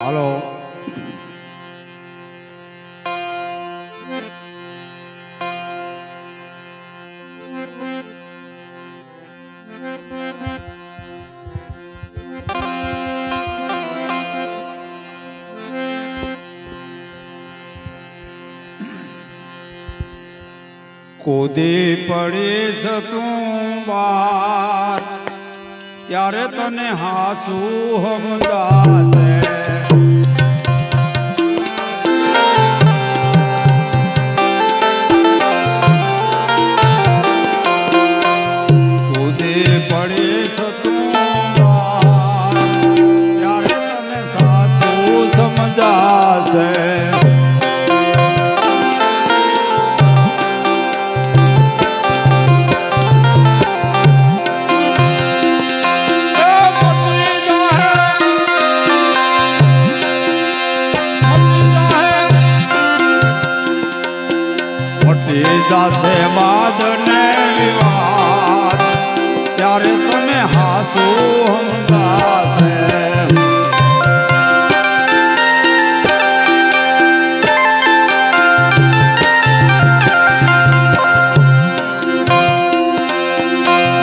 હાલો કોદે પડે સતું બાર ત્યારે તને હાસુ હમદાસ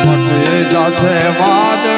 મટી જશે વાદ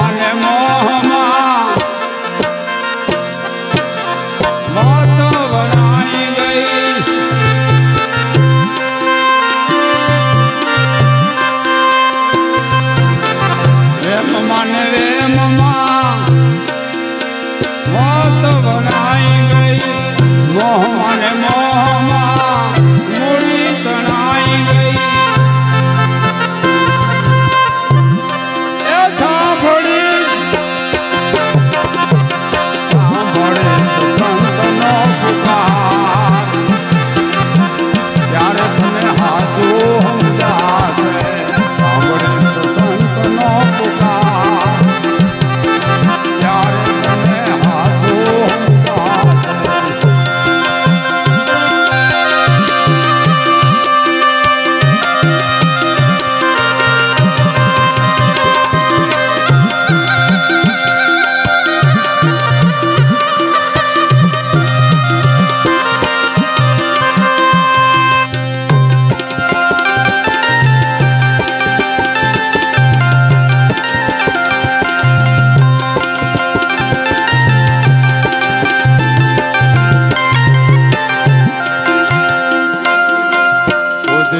one more.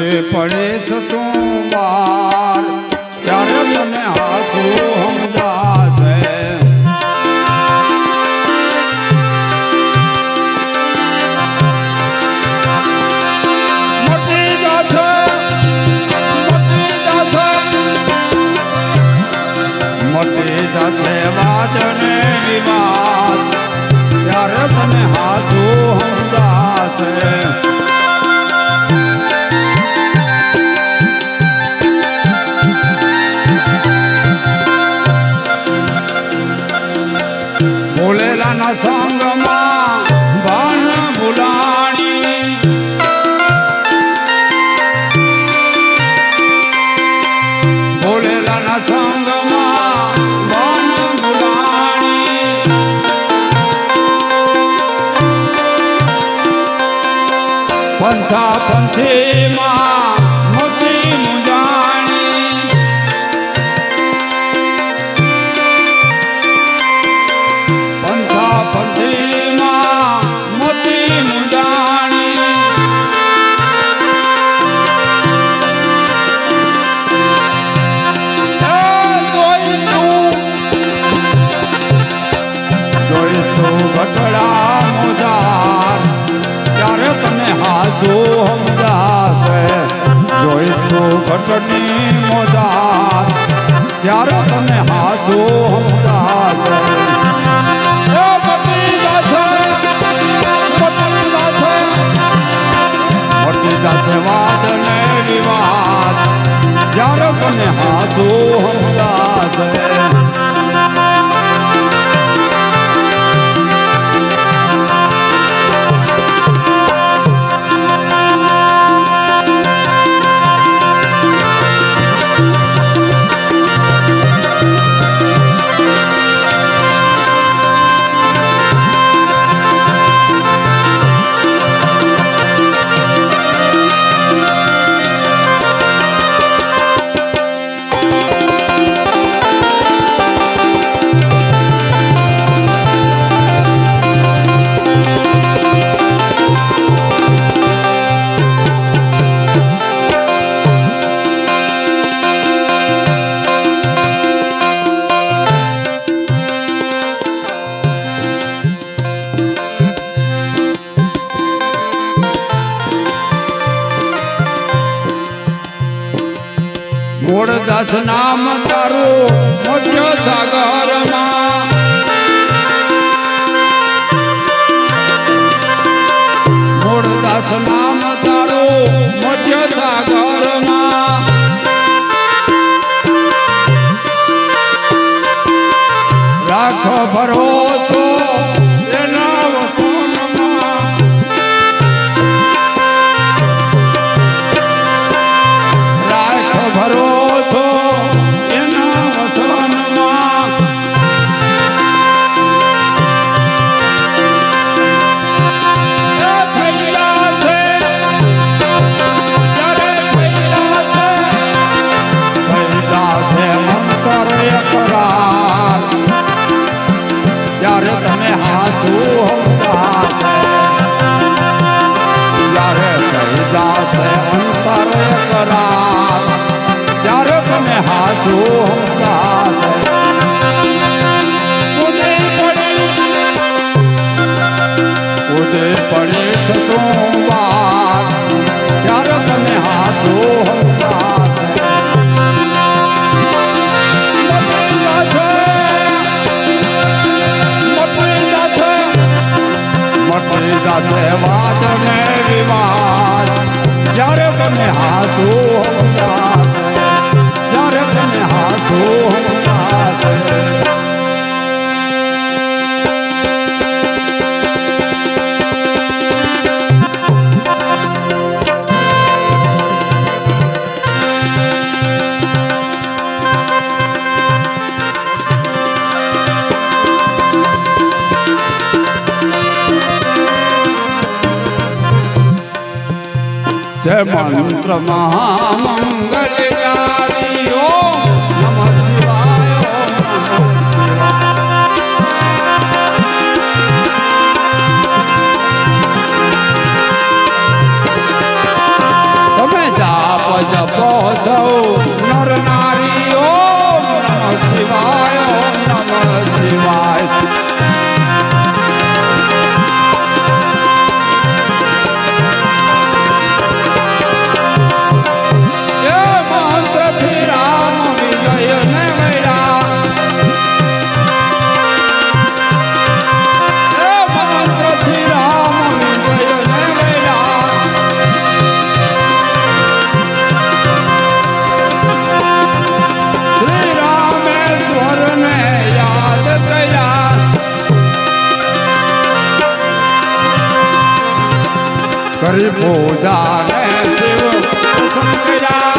પડે થતું બાર ત્યારે તને હાથું સમજાશે. મોટી થશે વાદને વિવાદ. ત્યારે તને હાથું સમજાશે. কণ্ঠে for me. मोठ्या जागा ああそ。જય મંત્ર મહામંગળ. ગરીબો જાને શિવ સંગરા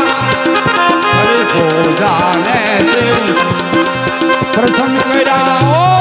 ગરીબો જાને શિવ પ્રસંગ કર્યા.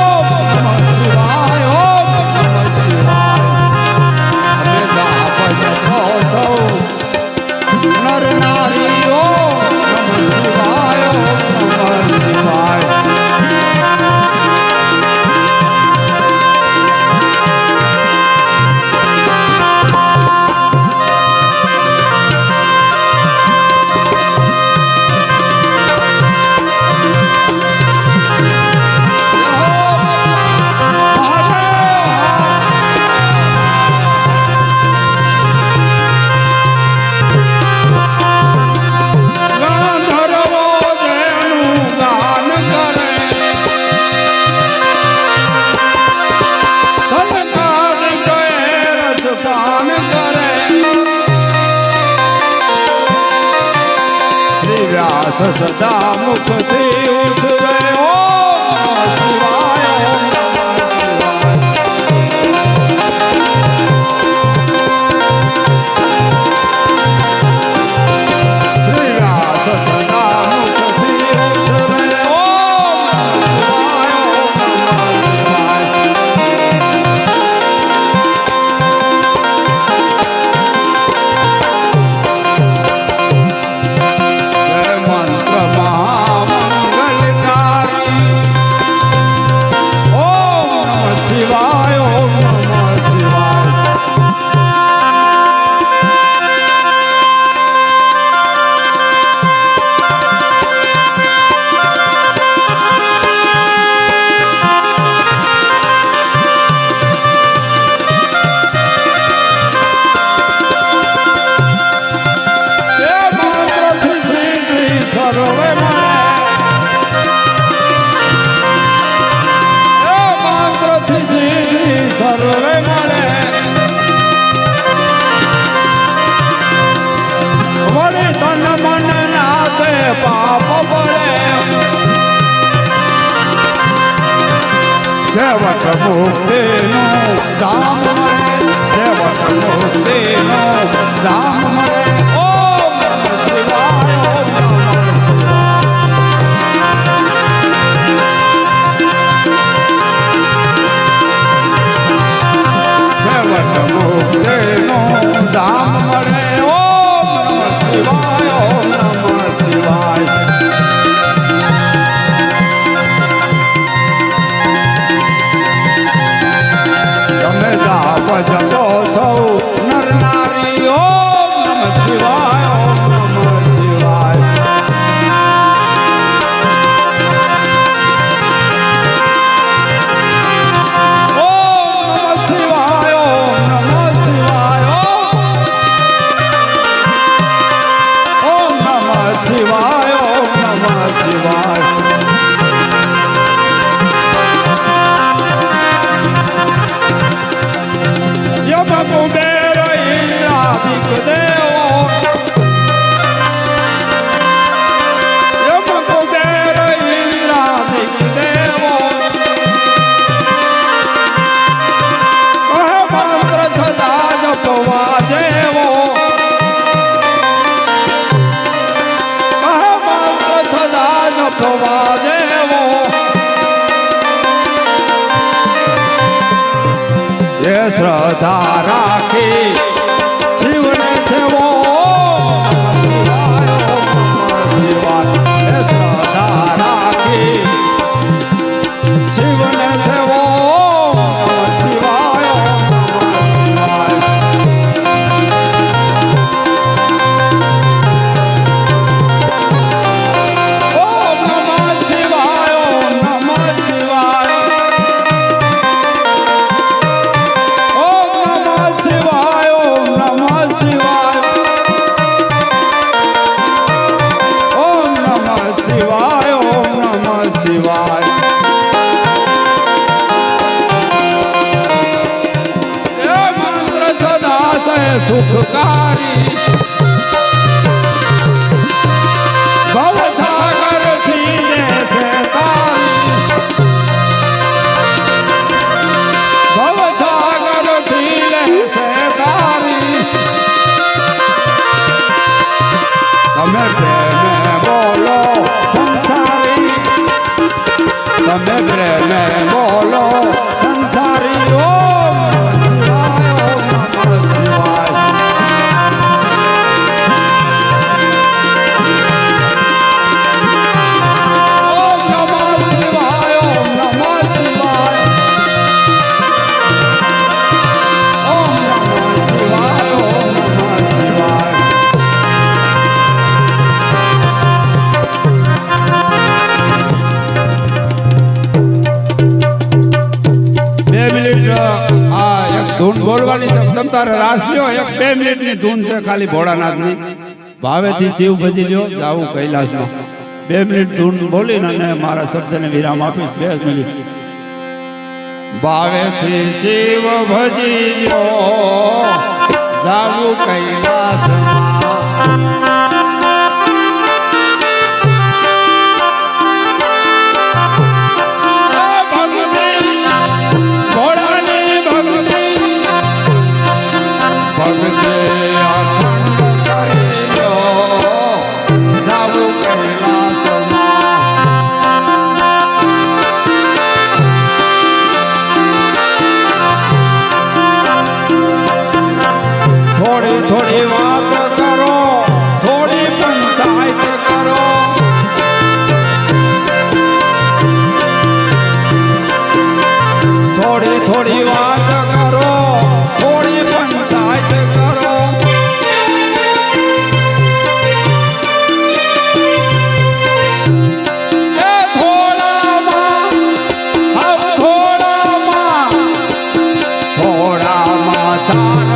acabou. Tem um Oh. તારે રાસ લ્યો એક બે મિનિટની ધૂન છે ખાલી ભોળાનાથની. ભાવેથી શિવ ભજી લ્યો જાવું કૈલાસમાં. બે મિનિટ ધૂન બોલીને અને મારા શબ્દને વિરામ આપીશ. બે મિનિટ. ભાવેથી શિવ ભજી લ્યો જાવું કૈલાસમાં.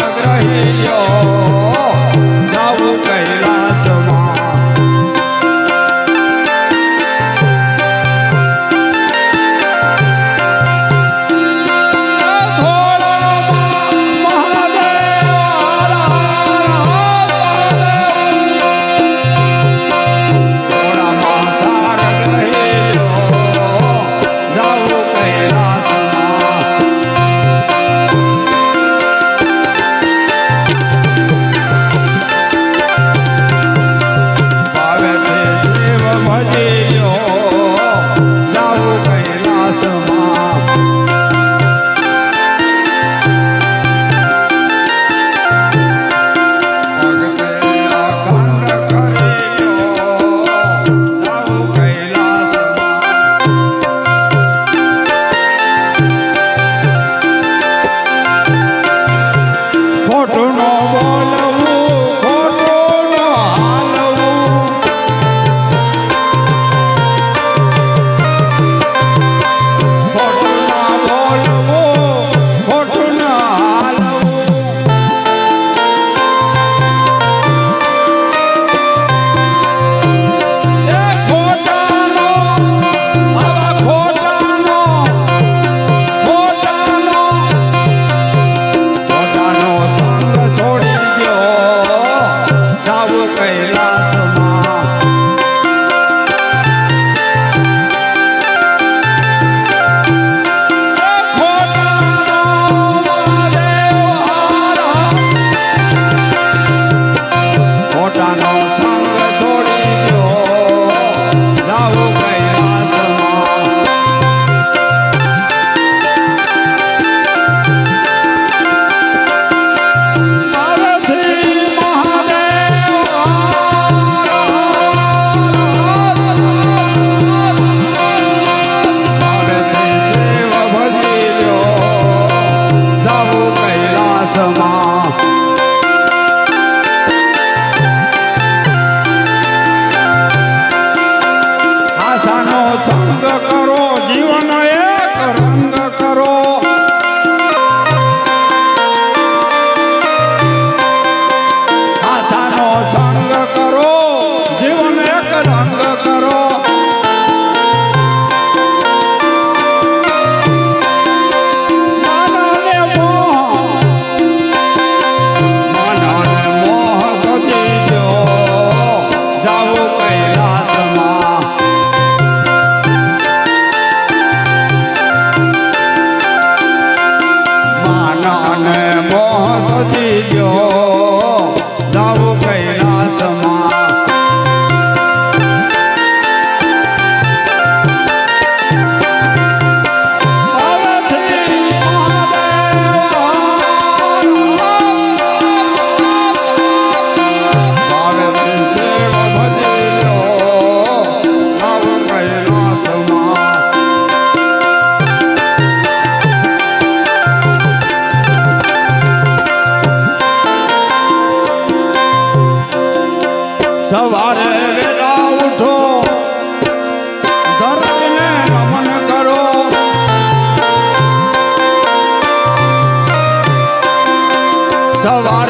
ગ્રહિયો સવારે વેલા ઉઠો. ધરતીને નમન કરો. સવારે